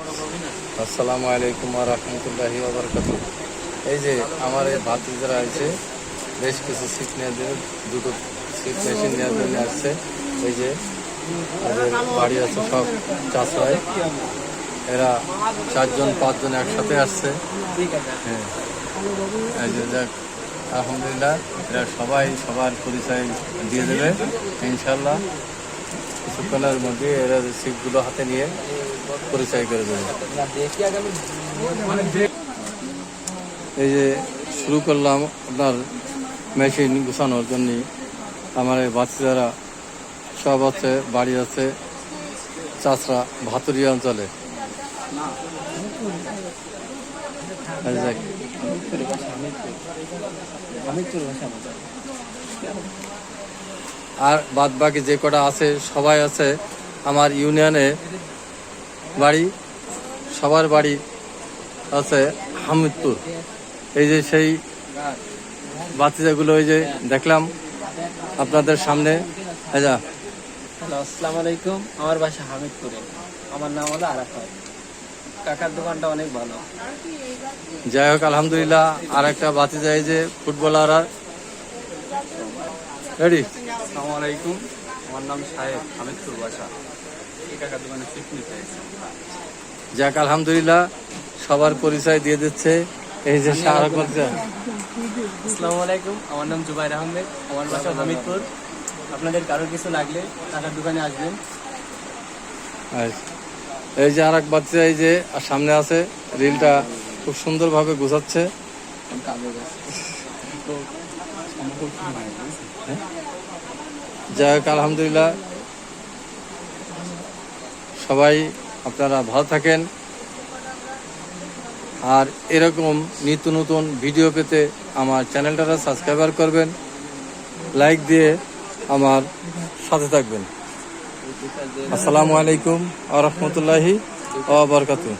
আসসালামু আলাইকুম রহমতুল্লাহি ওবরকাত এই যে আমার এই ভাতিজারা আছে, বেশ কিছু সিট নেওয়ার জন্য, দুটো সিট মেশিন নেওয়ার জন্য আসছে। এই যে বাড়ি আছে, সব চাষ হয় এরা চারজন, পাঁচজন একসাথে আসছে। হ্যাঁ। যাক, আলহামদুলিল্লাহ, এরা সবাই সবার পরিচয় দিয়ে দেবে ইনশাল্লাহ কিছুক্ষণের মধ্যে এরা সিটগুলো হাতে নিয়ে পরিচয় করে দেবে এই যে শুরু করলাম আপনার মেশিন গুছানোর জন্য। আমার এই বাচ্চারা সব আছে, বাড়ি আছে, চাষরা ভাতুরি অঞ্চলে। যে আর বাদ বাকি যে কটা আছে সবাই আছে আমার ইউনিয়নে বাড়ি সবার বাড়ি আছে হামিদপুর। এই যে সেই বাচ্চাগুলো ওই যে দেখলাম আপনাদের সামনে। হ্যালো আসসালামু আলাইকুম। আমার বাসা হামিদপুরে। আমার নাম হলো আরাফাত। কাকার দোকানটা অনেক ভালো। যাই হোক আলহামদুলিল্লাহ আর একটা বাচ্চা এই যে ফুটবলার আর রেডি আসসালামু আলাইকুম। আমার নাম সাহেব হামিদপুর বাসা এই কাকার দোকানে সিট নিতে যাক আলহামদুলিল্লাহ সবার পরিচয় দিয়ে দিচ্ছে। এই যে শাহরুখ আসসালামু আলাইকুম আমার নাম জুবাইর আহমেদ আমার বাসা হামিদপুর। আপনাদের কারোর কিছু লাগলে কাকার দোকানে আসবেন। আচ্ছা। এই যে আর এক বাচ্চা এই যে আর সামনে আছে রিলটা খুব সুন্দরভাবে গোছাচ্ছে। যাই হোক, আলহামদুলিল্লাহ। সবাই আপনারা ভালো থাকেন। আর এরকম নিত্য নতুন ভিডিও পেতে আমার চ্যানেলটা সাবস্ক্রাইবার করবেন, লাইক দিয়ে আমার সাথে থাকবেন। আসসালামু আলাইকুম আ রহমতুল্লাহি আ বরকাতুহ।